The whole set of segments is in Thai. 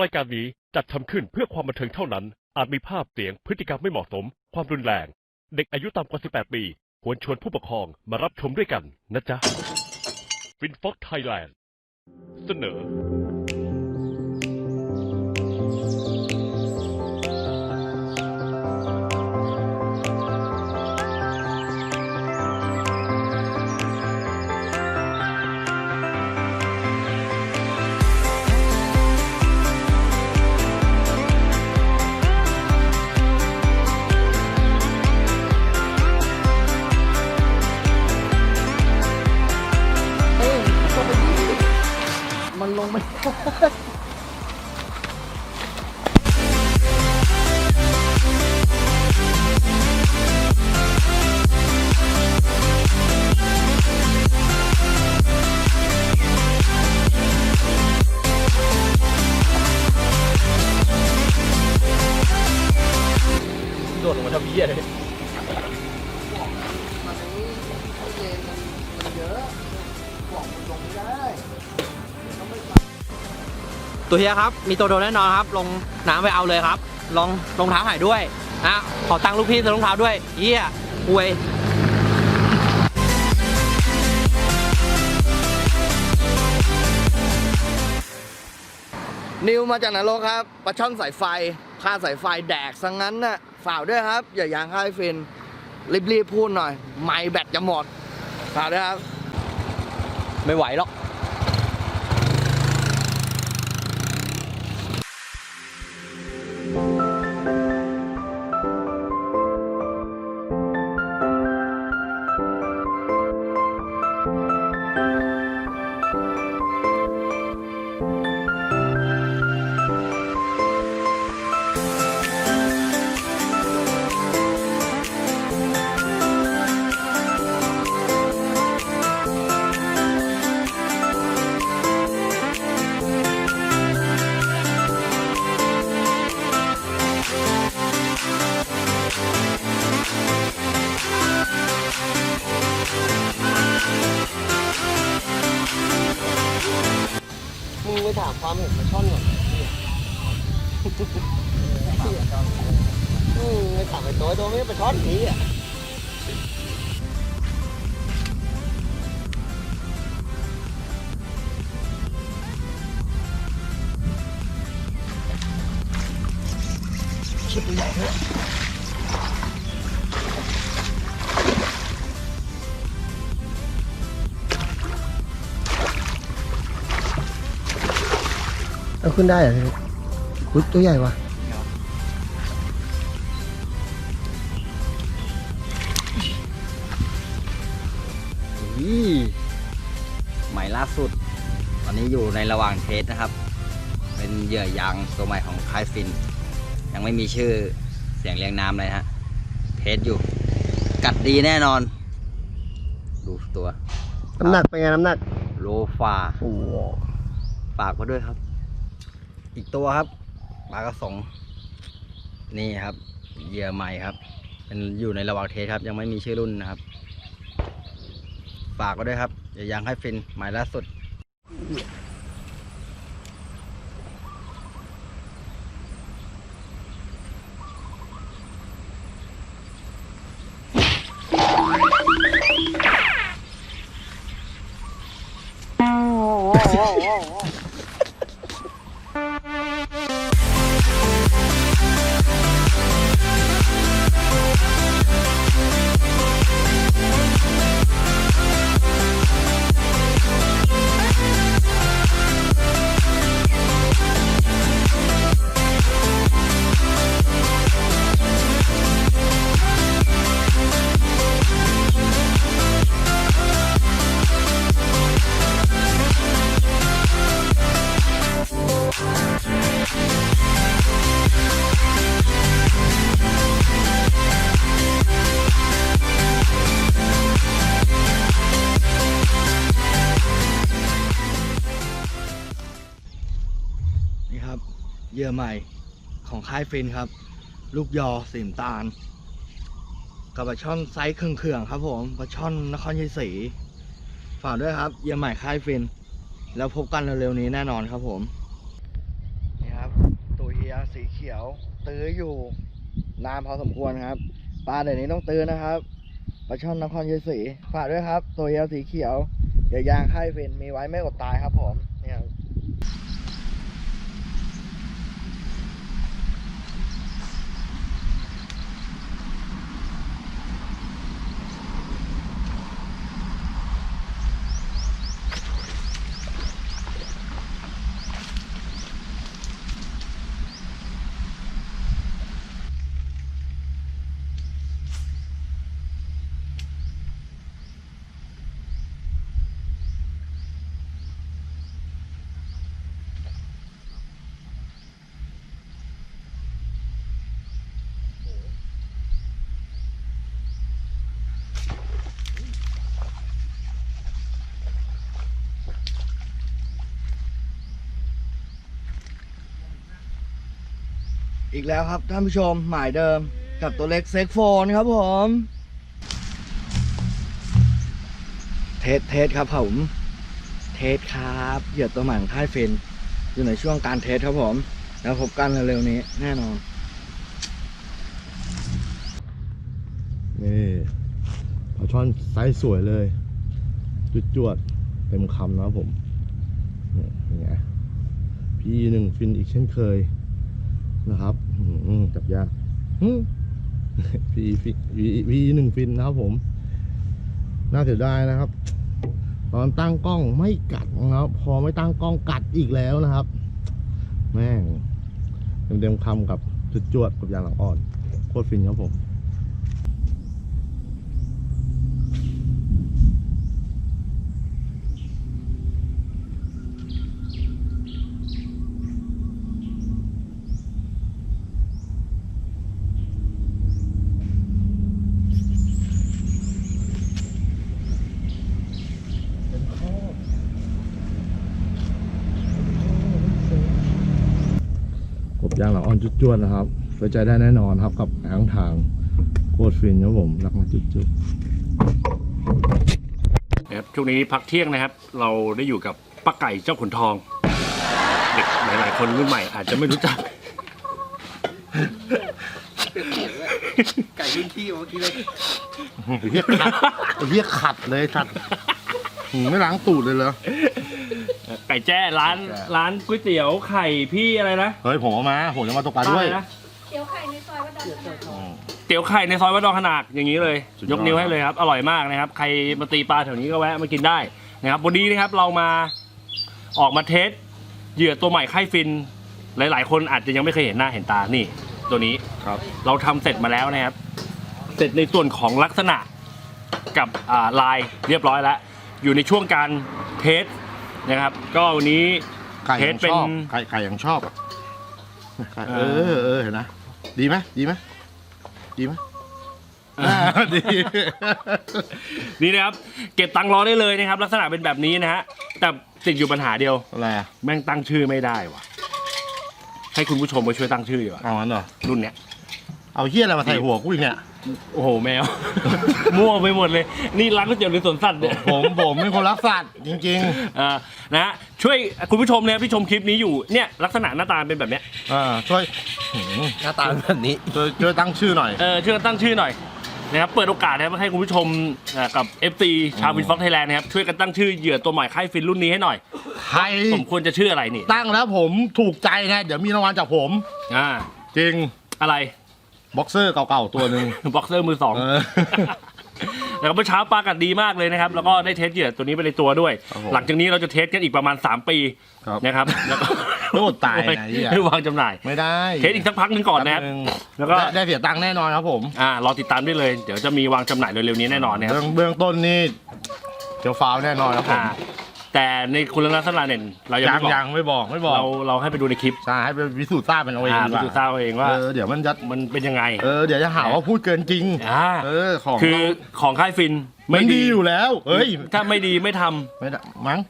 รายการนี้จัดทำขึ้นเพื่อความบันเทิงเท่านั้น อาจมีภาพเสียงพฤติกรรมไม่เหมาะสม ความรุนแรง เด็กอายุต่ำกว่า 18 ปี ควรชวนผู้ปกครองมารับชมด้วยกันนะจ๊ะฟินฟ็อกไทยแลนด์เสนอ มั ตัวเฮียครับ มีตัวโดนแน่นอนครับ ลงน้ำไปเอาเลยครับ ลองรองเท้าหายด้วยนะขอตังค์ลูกพี่ซื้อรองเท้าด้วยเฮียอวยนิวมาจากนรกครับปลาช่อนสายไฟค่าสายไฟแดกสังงั้นน่ะฝ่ากด้วยครับ อย่ายางค่ายฟินรีบๆพูดหน่อย ไม่แบตจะหมดฝ่ากด้วยครับ ไม่ไหวหรอก ตัวไอ้ตัวไม่ได้ปลาช่อนนี้อะเอาขึ้นได้เหรออุ๊ยตัวใหญ่ว่ะ ใหม่ล่าสุด ตอนนี้อยู่ในระหว่างเทสนะครับ เป็นเหยื่อยางตัวใหม่ของคายฟิน ยังไม่มีชื่อเสียงเรียงน้ำเลยนะฮะ เทสอยู่ กัดดีแน่นอน ดูตัวน้ำหนักเป็นไงน้ำหนัก โลฟาโอ้โหฝากมาด้วยครับ อีกตัวครับปลากระสงนี่ครับเหยื่อใหม่ครับ เป็นอยู่ในระหว่างเทสครับ ยังไม่มีชื่อรุ่นนะครับ ฝากก็ด้วยครับ อย่ายางให้ฟินหมายล่าสุดนี่ ใหม่ของค่ายฟินครับ ลูกยอสีมตาล กับปลาช่อนไซส์เครื่องๆครับผมปลาช่อนนครชัยศรีฝากด้วยครับเยื่อใหม่ค่ายฟิน แล้วพบกันเร็วๆนี้แน่นอนครับผมนี่ครับตัวเฮะสีเขียว ตื้ออยู่นานพอสมควรครับปลาเดี๋ยวนี้ต้องตื้อนะครับปลาช่อนนครชัยศรีฝากด้วยครับ ตัวเยาวสีเขียวอย่ายางค่ายฟินมีไว้ไม่อดตายครับผม อีกแล้วครับท่านผู้ชมหมายเดิมกับตัวเล็กเซ็กโฟนครับผม เทสเทสครับผม เทสครับเหยื่อตัวใหม่ของค่ายฟินอยู่ในช่วงการเทสครับผม แล้วพบกันเร็วๆนี้แน่นอน นี่ปลาช่อนไซส์สวยเลย จุดจวดๆเต็มคำนะครับผมนี่เป็นไงพี่หนึ่งฟินอีกเช่นเคยนะครับ อืมจับยากอืมพี่ฟิวีวีหนึ่งฟินนะครับผม น่าเสียดายนะครับ ตอนตั้งกล้องไม่กัดนะครับ พอไม่ตั้งกล้องกัดอีกแล้วนะครับ แม่งเต็มๆคำกับจุดจวดๆกับยางหลังอ่อน โคตรฟินครับผม กบยางหลัง อนจุดจวดๆนะครับไว้ใจได้แน่นอนครับกับอ้างทางโคตรฟินครับผมรักมาจุดจุดนะครับช่วงนี้พักเที่ยงนะครับ เราได้อยู่กับป้าไก่เจ้าขุนทอง เด็กหลาย ๆ คนรุ่นใหม่อาจจะไม่รู้จักไก่รุ่นพี่เมื่อกี้เลยเรียกขัดเรียกขัดเลยขัดหืมไม่ล้างตูดเลยเหรอ ไก่แจ้ร้านไก่แจ้ ร้านก๋วยเตี๋ยวไข่พี่อะไรนะเฮ้ยผมเอามาผมจะมาตกปลาด้วยป้อะไรนะเตี๋ยวไข่ในซอยวัดดอนขนาดอืม เตี๋ยวไข่ในซอยวัดดอนขนาดอย่างนี้เลย สุดยอด ยกนิ้วให้เลยครับอร่อยมากนะครับ ใครมาตีปลาแถวนี้ก็แวะมากินได้นะครับวันนี้นะครับเรามาออกมาเทสเหยื่อตัวใหม่ไข่ฟิน หลาย ๆ คนอาจจะยังไม่เคยเห็นหน้าเห็นตานี่ ตัวนี้ ครับ เราทำเสร็จมาแล้วนะครับ เสร็จในส่วนของลักษณะกับอ่าลายเรียบร้อยแล้ว อยู่ในช่วงการเทส นะครับ ก็วันนี้ไก่เทยัสงเป็ชนอบไก่ไก่ยังชอบอะไก่เอเออ อเออเห็นนะดีไหมดีไหมดีไหมอ่าดี นี่นะครับ เก็บตังค์รอได้เลยนะครับ ลักษณะเป็นแบบนี้นะฮะแต่ติดอยู่ปัญหาเดียว อะไรอะแม่งตั้งชื่อไม่ได้ว่ะ ให้คุณผู้ชมมาช่วยตั้งชื่อดีกว่าเอางั้นเหรอรุ่นเนี้ยเอาเฮี้ยอะไรมาใส่หัวกูอีกเนี่ย โอ้โหแมว มั่วไปหมดเลย นี่ร้านก๋วยเตี๋ยวหรือสวนสัตว์เนี่ยผมผมเป็นคนรักสัตว์จริงอ่านะฮะช่วยคุณผู้ชมเนี่ยที่ชมคลิปนี้อยู่เนี่ยลักษณะหน้าตาเป็นแบบเนี้ยๆอ่าช่วยหืมหน้าตาเป็นแบบนี้ ช่วยช่วยตั้งชื่อหน่อย เออช่วยกันตั้งชื่อหน่อยนะครับเปิดโอกาสนะครับให้คุณผู้ชมอ่ากับ FC ชาววินฟ็อกไทยแลนด์นะครับช่วยกันตั้งชื่อเหยื่อตัวใหม่ค่ายฟินรุ่นนี้ให้หน่อยใครสมควรจะชื่ออะไรนี่ตั้งแล้วผมถูกใจนะ เดี๋ยวมีรางวัลจากผม อ่าจริง อะไร บ็อกเซอร์เก่าๆตัวหนึ่งบ็อกเซอร์มือสองเออ แล้วก็เมื่อเช้าปลากัดดีมากเลยนะครับ แล้วก็ได้เทสเหยื่อตัวนี้ไปในตัวด้วย ครับผมหลังจากนี้เราจะเทสกันอีกประมาณ 3 ปีครับนะครับ แล้วก็โลดตายนะเหี้ยไม่วางจำหน่าย ไม่ได้เทสอีกสักพักหนึงก่อนนะครับ แป๊บงแล้วก็ ได้ได้เสียตังค์แน่นอนครับผมอ่ารอติดตามได้เลย เดี๋ยวจะมีวางจำหน่ายเร็วๆนี้แน่นอนนะครับเบื้องเบื้องต้นนี่เดี๋ยวฟาวแน่นอนครับผมอ่า แต่ในคุณลักษณะเด่นเรายังยังไม่บอกยังไม่บอกไม่บอกเราเราให้ไปดูในคลิปใช่ให้ไปพิสูจน์ทราบเป็นเอาเองอ่าดีกพิว่าสูจน์ทราบเอาเองว่า เออเดี๋ยวมันจะมันเป็นยังไง เออเดี๋ยวจะหาว่าพูดเกินจริงอ่า เออของคือของค่ายฟินมันดีอยู่แล้วเฮ้ยถ้าไม่ดีไม่ทำ ไม่ได้มั้ง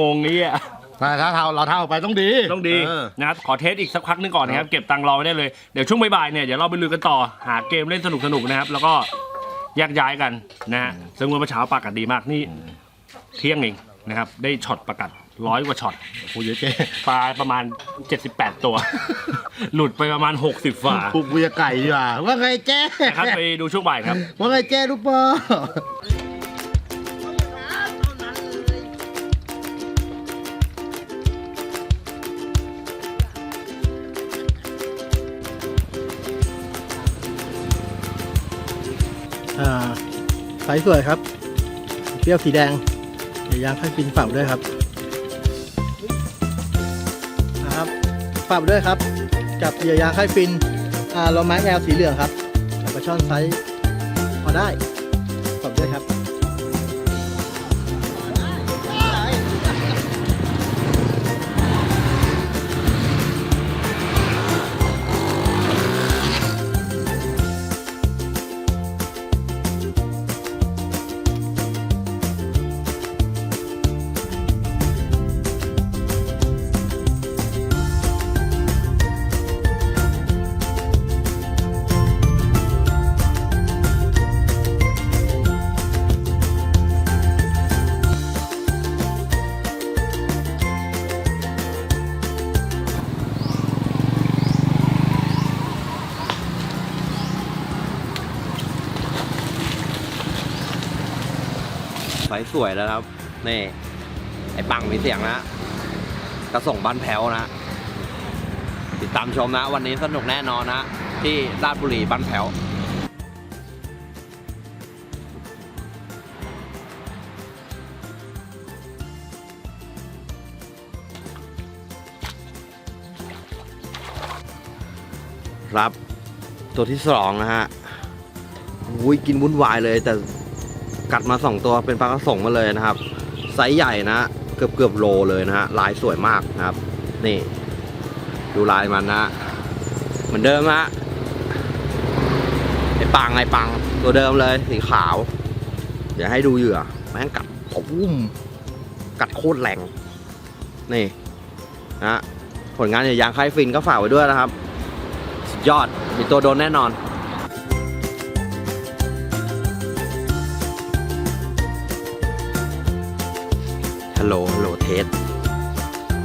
งงนี้อะถ้าถ้าเราเราเท่าไปต้องดีต้องดีเออนะครับขอเทสอีกสักพักหนึงก่อนนะครับ เก็บตังค์รอไว้ได้เลย เดี๋ยวช่วงบ่ายๆเนี่ยเดี๋ยวเราไปลุยกันต่อหาเกมเล่นสนุกๆนะครับ แล้วก็แยกย้ายกันนะฮะซึ่งเมื่อเช้าปากัดดีมากนี่ เที่ยงเองนะครับ ได้ช็อตประกัดร้อยกว่าช็อตโอ้ยเจ๊ปลาประมาณ 78 ตัว หลุดไปประมาณ 60ฝ่าปลุกเบียไก่ดีกว่าว่าไงเจ๊นะครับไปดูช่วงบ่ายครับ ว่าไงเจ๊ลูกบออ่าไซส์สวยครับ เปรี้ยวสีแดง เดี๋ยวยางค่อยฟินฝากด้วยครับนะครับฝากด้วยครับ กับเหยื่อยางค่ายฟินอ่าโรมาแอลสีเหลืองครับกับปลาช่อนไซส์พอได้ฝากด้วยครับ สวยแล้วครับนี่ไอ้ปังมีเสียงนะกระส่งบ้านแพ้วนะติดตามชมนะ วันนี้สนุกแน่นอนนะ ที่ราชบุรีบ้านแพ้วครับ ตัวที่สองนะฮะอุ้ยกินวุ่นวายเลยแต่ กัดมาสองตัวเป็นปลากระสงมาเลยนะครับไซส์ใหญ่นะเกือบเกือบโลเลยนะฮะลายสวยมากนะครับ นี่ ดูลายมันนะ เหมือนเดิมนะไอปังไอปังตัวเดิมเลยสีขาว เดี๋ยวให้ดูเหยื่อแม่งกัดปุ้มกัดโคตรแรงนี่นะผลงานอย่างยางไคายฟินก็ฝากไว้ด้วยนะครับ สุดยอดมีตัวโดนแน่นอน ฮัลโหลฮัลโหลเทส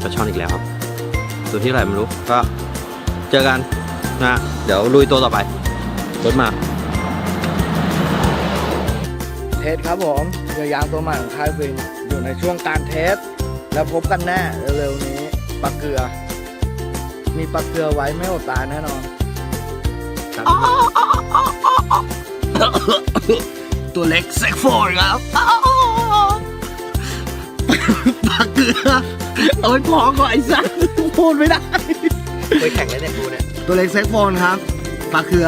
ปลาช่อนอีกแล้วครับตัวที่อะไหรไม่รู้ก็เจอกันนะเดี๋ยวลุยตัวต่อไปรถมา เทสครับผมเหยื่อยางตัวใหม่ของค่ายฟินอยู่ในช่วงการเทส แล้วพบกันแน่เร็วๆนี้ปลาเกลือ มีปลาเกลือไว้ไม่อดตายแน่นอนตัวเล็กเซ็กโฟนครับ ปากเกลือเอาไว้พอก่อนไอ้สัสพูดไม่ได้ไปแข่งเลยเนี่ยกูเนี่ย ตัวเล็กเซ็กโฟนครับปลาเกลือ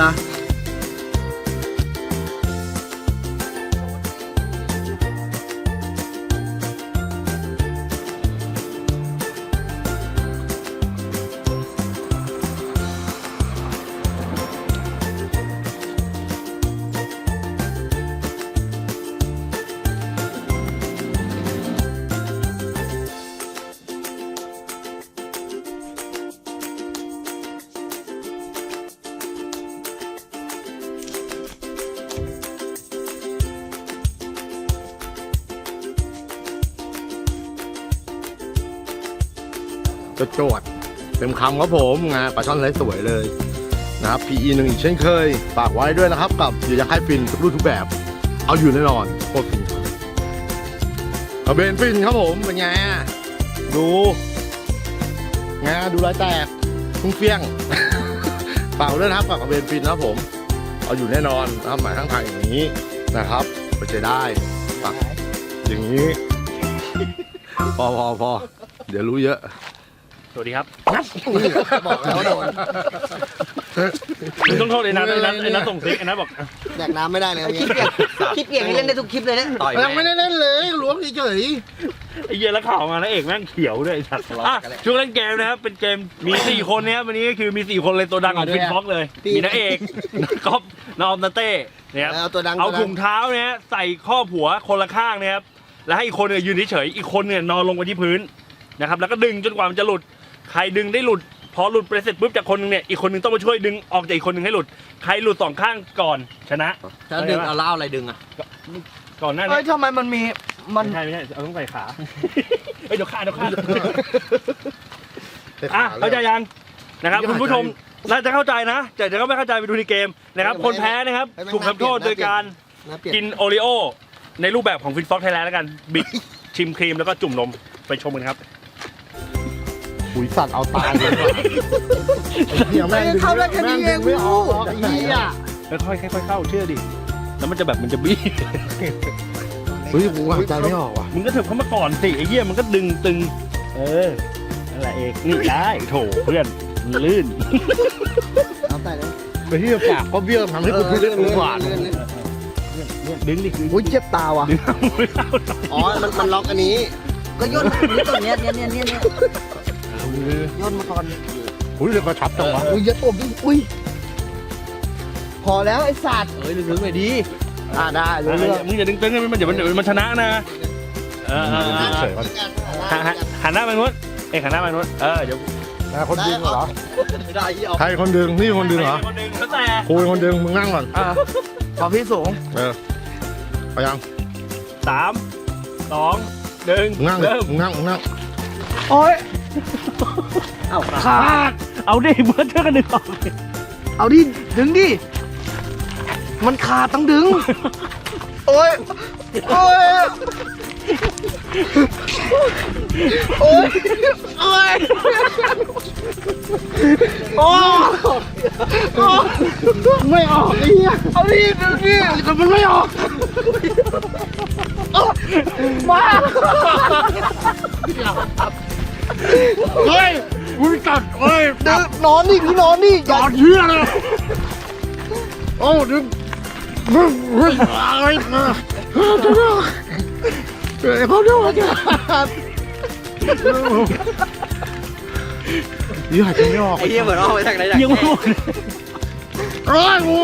จะจวดเต็มคำครับผมงานปลาช่อนไซส์สวยเลยนะครับ PE หนึ่งอีกเช่นเคยฝากไว้ด้วยนะครับ กับเหยื่อยางค่ายฟินทุกรูปทุกแบบ เอาอยู่แน่นอนโคตรฟินกระเบนฟินครับผมเป็นไงดูไงดูรอยแตกทุ่งเฟี้ยงฝากด้วยนะครับฝากกระเบนฟินนะครับผมเอาอยู่แน่นอนนะครับหมายข้งทางอย่างนี้นะครับไปเจอได้ฝากอย่างนี้ พอพอพอเดี๋ยวรู้เยอะ วัสดีครับบอกแล้วโดน มึงต้องโทษไอ้นัทไอ้นัทไอ้นัทส่งซิกไอ้นัทบอกแดกน้ำไม่ได้เลยครับคลิปเปียกนี่เล่นได้ทุกคลิปเลยเนี่ยต่อยยังไม่ได้เล่นเลยล้วงเฉยไอ้เหี้ยแล้วข่าวมาแล้วเอกแม่งเขียวด้วยไอ้สัตว์อะช่วงเล่นเกมนะครับเป็นเกมมีสี่คนนะครับวันนี้ก็คือมีสี่คนเลยตัวดังของฟินฟ็อกเลยมีน้าเอกน้าก๊อฟน้าออมนาเต้นะครับเอาตัวดังเอาตัวดัถุงเท้าเนี่ยใส่ข้อผัวคนละข้างนะครับแล้วให้อีกคนเนี่ยยืนเฉยๆอีกคนเนี่ยนอนลงไปที่พื้นนะครับแล้วก็ดึงจนกว่ามันจะหลุด ใครดึงได้หลุด พอหลุดไปเสร็จปุ๊บจากคนหนึงเนี่ยอีกคนหนึงต้องมาช่วยดึงออกจากอีกคนหนึงให้หลุด ใครหลุดสองข้างก่อนชนะ ถ้าดึงเอาแล้วเอาอะไรดึงอะก่อนหน้าเอ้นี้ยทำไมมันมีมันไม่ใช่ไม่ใช่เอาต้องใส่ขาเฮ้ยเดี๋ยวขาดเดี๋ยวขาดอะเข้าใจยังนะครับคุณผู้ชมน่าจะเข้าใจนะแต่ถ้าไม่เข้าใจไปดูในเกมนะครับ คนแพ้นะครับถูกทำโทษโดยการกินโอริโอในรูปแบบของฟินฟ็อกไทยแลนด์แล้วกัน บิดชิมครีมแล้วก็จุ่มนมไปชมกันครับ ปุ๋ยสัตว์เอาตายเลยว่ะไอ้เหี้ยแม่งดึงเข้าได้แค่นี้เองแม่ดึไม่ออกไอ้เหี้ยค่อยๆค่อยๆเข้าเชื่อดิ แล้วมันจะแบบมันจะบี้ เฮ้ยกูหายใจไม่ออกว่ะมึงก็ถึงเข้ามาก่อนสิไอ้เหี้ยมันก็ดึงตึง เออนั่นแหละเอกนี่ได้โถเพื่อนมันลื่นเอาแต่เลยไอ้เหี้ยปากก็เบี้ยวทำให้กูเล่นกูหวานดึงดิคืออุ้ยเจ็บตาว่ะดึงเอาไม่เข้า อ๋อ มันมันล็อกอันนี้ ก็ย่นนี่ตัวเนี้ยเนี่ยเนี่ยเนี่ย ย่นมาก่อนอุ้ยเดี๋ยวกระชับจังวะอุ้ยอย่าตบดิอุ้ยพอแล้วไอ้สัตว์เฮ้ยดึงๆหน่อยดีอ่าได้รู้เรื่องมึงอย่าดึงตึงให้มันเดี๋ยวมันเดี๋ยวมันชนะนะเออเออเออเฉยก่อนหันหันหันหน้าไปนู้นเอกหันหน้าไปนู้นเออเดี๋ยวนะคนดึงเหรอได้ยี่เอาใครคนดึงนี่คนดึงเหรอคนดึงแล้วแต่กูเป็นคนดึงมึงนั่งก่อนอะพอพี่สูงเออไปยังสามสองหนึ่งมึงนั่งเลยเริ่มมึงนั่งมึงนั่งโอ้ย เอาขาดเอาดิเพื่อนช่วยกันดึงออกเอาดิดึงดิ มันขาดต้องดึง โอ้ย โอ้ย โอ้ย โอ้ย โอ้โอ้ไม่ออกไอ้เหี้ยเอาดิดึงดิแต่มันไม่ออกเอามา เฮ้ยกูตัดเฮ้ยดึงนอนดิพี่นอนดิอย่าตัดเหี้ยเลยโอ้ดึงมึงมึงอะไรมาเฮ้ยเดี๋ยวเดี๋ยวเขาเดี๋ยวเขาเดี๋ยวยี่หายใจไม่ออกไอ้เหี้ยเหมือนเอาไปทางไหนจากยังไม่หมดเอ้ยกู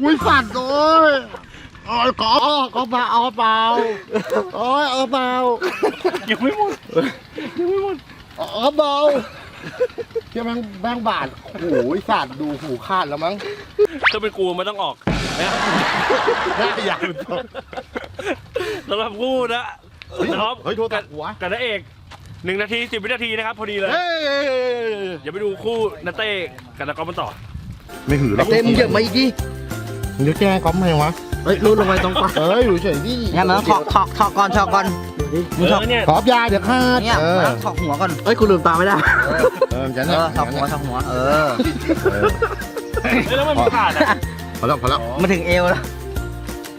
กูสั่นโอ้ยโอ้ยขอขอเปล่าเอาเปล่าโอ้ยเอาเปล่ายังไม่หมดยังไม่หมด เอาเปล่าเที่ยแม่งแม่งบาดโอ้ยสั่นดูหูขาดแล้วมั้งถ้าเป็นกูมันต้องออกนะน่าอยากเป็นตัวสำหรับกูนะนะครับเฮ้ยโทรตัดหัวกับนาเอกหนึ่งนาทีสิบวินาทีนะครับพอดีเลย เฮ้ยอย่าไปดูคู่นาเต้กับนากอมมันต่อ ไม่หือหรอกเต็มเหยียบมาอีกดิมึงจะแก้ก๊อฟไหมวะเฮ้ยรูดลงไปตรงปะเอ้ยอยู่เฉยดิเนี่ยมันต้องถอกถอกถอกก่อนถอกก่อน เออเนี่ยขอบยาเดี๋ยวขาดเนี่ยเอมันอต้องถอกหัวก่อนเฮ้ยคุณลืมตาไม่ได้เออจะเอเนี่ยอถอกหัวถอกหัวเออเออเฮ้ยแล้วมันขาดอะพอแล้วพอแล้วมาถึงเอวแล้ว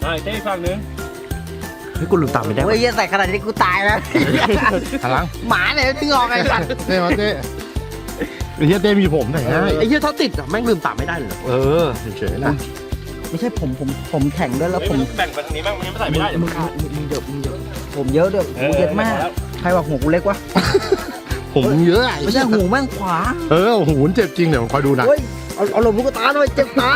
ไอ้เต้ฝั่งนึงเฮ้ยกูลืมตาไม่ได้เฮ้ยเหี้ยใส่ขนาดนี้กูตายแล้วหันหลังหมาเนี่ยถึงออกไอ้สัตว์เต้มาเต้ไอ้เหี้ยเต้มีผมไหนนะไอ้เหี้ยเขาติดอะแม่งลืมตาไม่ได้เลยเออเฉยๆนะไม่ใช่ผมผมผมแข็งด้วยแล้วผมแบ่งไปทางนี้บ้างมันยังไม่ใส่ไม่ได้เดี๋ยวมันขาดมึงเยอะมึงเยอะ ผมเยอะด้วยเออกูเย็ดมาก ใครบอกหัวกูเล็กวะ ผมเยอะไม่ใช่หูแม่งขวา เออหูมันเจ็บจริงเดี๋ยวคอยดูนะเฮ้ยเอาเอาหลบลูกตาหน่อยเจ็บตา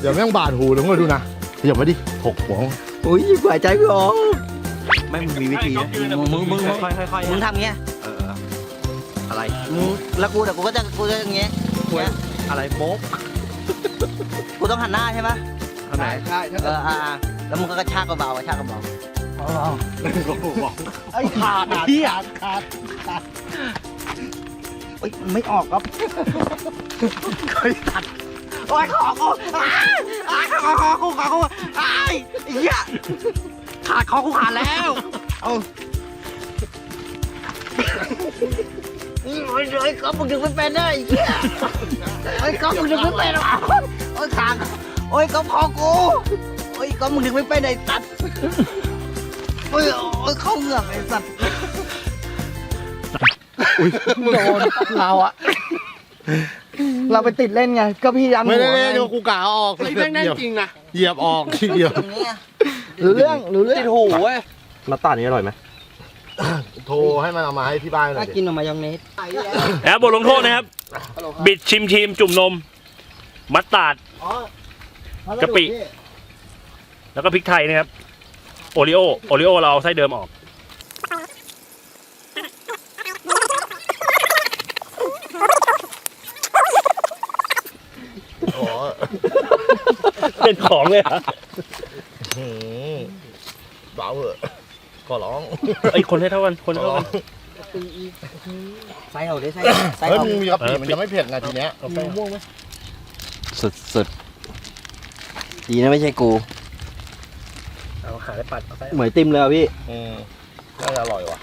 เดี๋ยวแม่งบาดหูเดี๋ยวคอยดูนะอย่ามาดิถกหัวโอ้ยหายใจไม่ออกไม่มึงมีวิธีนะมึงมึงมึงค่อยๆค่อยมึงทำเงี้ยอะไรมึงแล้วกูแต่กูก็จะกูจะอย่างเงี้ยเงี้ยอะไรโป๊กกูต้องหันหน้าใช่ไหมอันไหนใช่ใช่เอออ่าอ่าแล้วมึงก็กระชากเบาๆกระชากเบา ไอ้ขาดขาดขาดขาดๆเอ้ยไม่ออกครับเคยตัดโอ้ยขอกูอ้าอ้าขอขอกูขอกูอ้ายไอ้เหี้ยขาดคอกูขาดแล้วเอาโอ้ยเฮ้ยก็มึงดึงไม่เป็นได้ไอ้เหี้ยไอ้ยก็มึงดึงไม่เป็นหรอกโอ้ยขาดโอ้ยก็พอกูโอ้ยก็มึงดึงไม่เป็นไอ้ตัด โอ้ยโอ้ยเข้าเหงือกไอ้สัตว์โดนเราอะเราไปติดเล่นไง ก็พี่ยันไม่หัได้วเล่นไงกูกาออกไอ้แม่งแน่นจริงนะเหยียบออกทีเดียวอย่างเงี้ยหรือเรื่องหรือเรื่องติดหูเว้ยน้ำตาลนี้อร่อยไหมโทรให้มันเอามาให้ที่บ้านหน่ถ้าอยดิ กินออกมายองเนสนะครับบทลงโทษนะครับ บิดชิมทีมจุ่มนม มัสตาร์ด กะปิ แล้วก็พริกไทยนะครับ โอริโอโอริโอเราเอาไส้เดิมออก อ๋อเป็นของเลยเหรอะหืมเบาเหอะขอร้องเอ้ยคนให้เท่ากันคนให้เท่ากันไส้เอาดิไส้ไส้เฮ้ยเอามึงมีกะปิเออมันจะไม่เผ็ดนะทีเนี้ยเอาแป้งสุดสุดดีนะไม่ใช่กู เอาหาได้ปัดเอาแป้งเหมือนติมเลยอะพี่ อืมน่าจะอร่อยว่ะ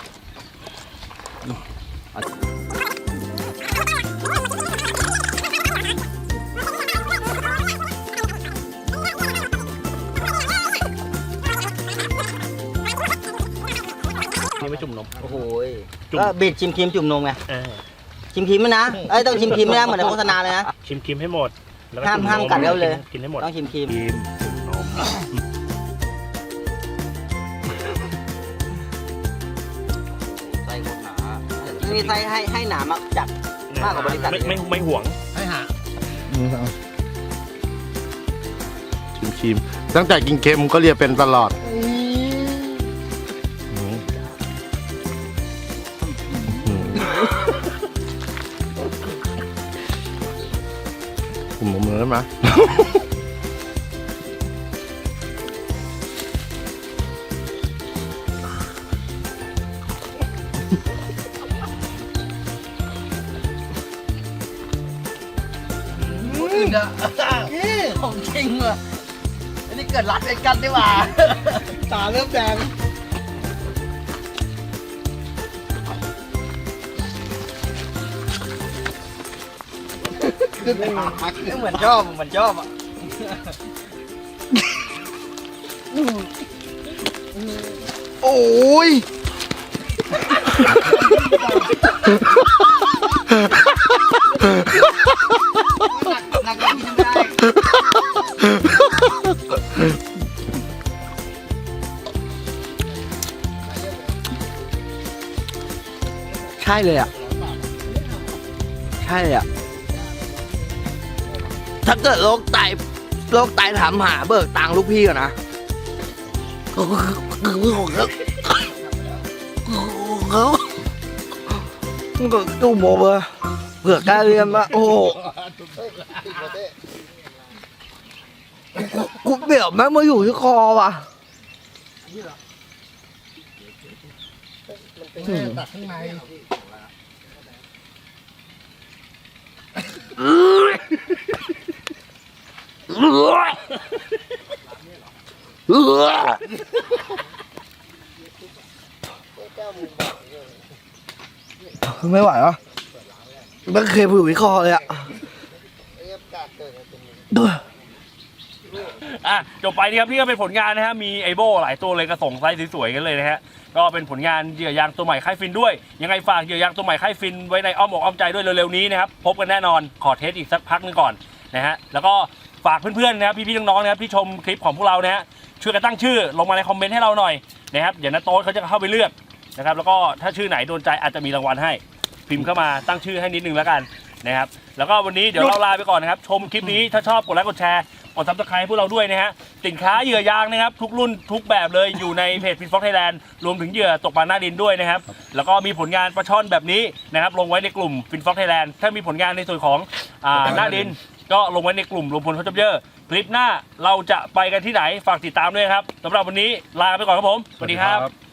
นี่ไม่จุ่มนม โอ้โหยจุ่ม ก็บิดชิมครีมจุ่มนมไงเออชิมครีมไหมนะเอ้ยต้องชิมครีมไม่ได้เหมือนในโฆษณาเลยนะ ชิมครีมให้หมด แล้วห้ามจุ่ห้ามกัดเขาเลย กินให้หมด ต้องชิมครีม ครีมนม มีไส้ให้ให้หนามากจัดมากกว่าบริษัทไม่ไม่ไม่ห่วง ให้หาชิมชิมๆตั้งแต่กินเค็มก็เรียกเป็นตลอดอืมอืมผมมือได้ไหม กิดรัดเป็นกันดีกว่า ตาเริ่มแดงเหมือนชอบเหมือนชอบอะโอ้ยหนักกินได้ ช่เลยอะ ใช่เลยอะ ถ้าเกิดโรคไตโรคไตถามหาเบิกตังค์ลูกพี่ก่อนนะก็ตู้โมเบอร์เผื่อการเรียนมาโอ้โหกูเบี่ยวแม่งมาอยู่ที่คอว่ะตัดข้างใน ไม่ไหวแล้วมันเคยอยู่ที่คอเลยอะ อะจบไปนี่ครับนี่ก็เป็นผลงานนะฮะมีไอโบหลายตัวเลยกระส่งไซส์สวยๆกันเลยนะฮะก็เป็นผลงานเหยื่อยางตัวใหม่ค่ายฟินด้วย ยังไงฝากเหยื่อยางตัวใหม่ค่ายฟินไว้ในอ้อมอกอ้อมใจด้วยเร็วๆนี้นะครับพบกันแน่นอนขอเทสอีกสักพักหนึงก่อนนะฮะแล้วก็ฝากเพื่อนๆนะครับพี่ๆน้องๆนะครับที่ชมคลิปของพวกเรานะฮะช่วยกันตั้งชื่อลงมาในคอมเมนต์ให้เราหน่อยนะครับเดี๋ยวนาโต้เขาจะเข้าไปเลือกนะครับแล้วก็ถ้าชื่อไหนโดนใจอาจจะมีรางวัลให้ พิมพ์เข้ามาตั้งชื่อให้นิดนึงแล้วกันนะครับแล้วก็วันนี้เดี๋ยวเราลาไปก่อนนะครับชมคลิปนี้ถ้าชอบกดไลค์กดแชร์ กดซับสไครต์พวกเราด้วยนะฮะสินค้าเหยื่อยางนะครับ ทุกรุ่นทุกแบบเลยอยู่ในเพจฟินฟ็อกไทยแลนด์รวมถึงเหยื่อตกปลาหน้าดินด้วยนะครับ แล้วก็มีผลงานปลาช่อนแบบนี้นะครับลงไว้ในกลุ่มฟินฟ็อกไทยแลนด์ถ้ามีผลงานในส่วนของอ่าหน้าดิน ก็ลงไว้ในกลุ่มรวมพลเขาจับเยอะคลิปหน้าเราจะไปกันที่ไหนฝากติดตามด้วยนะครับสำหรับวันนี้ลาไปก่อนครับผมสวัสดีครับ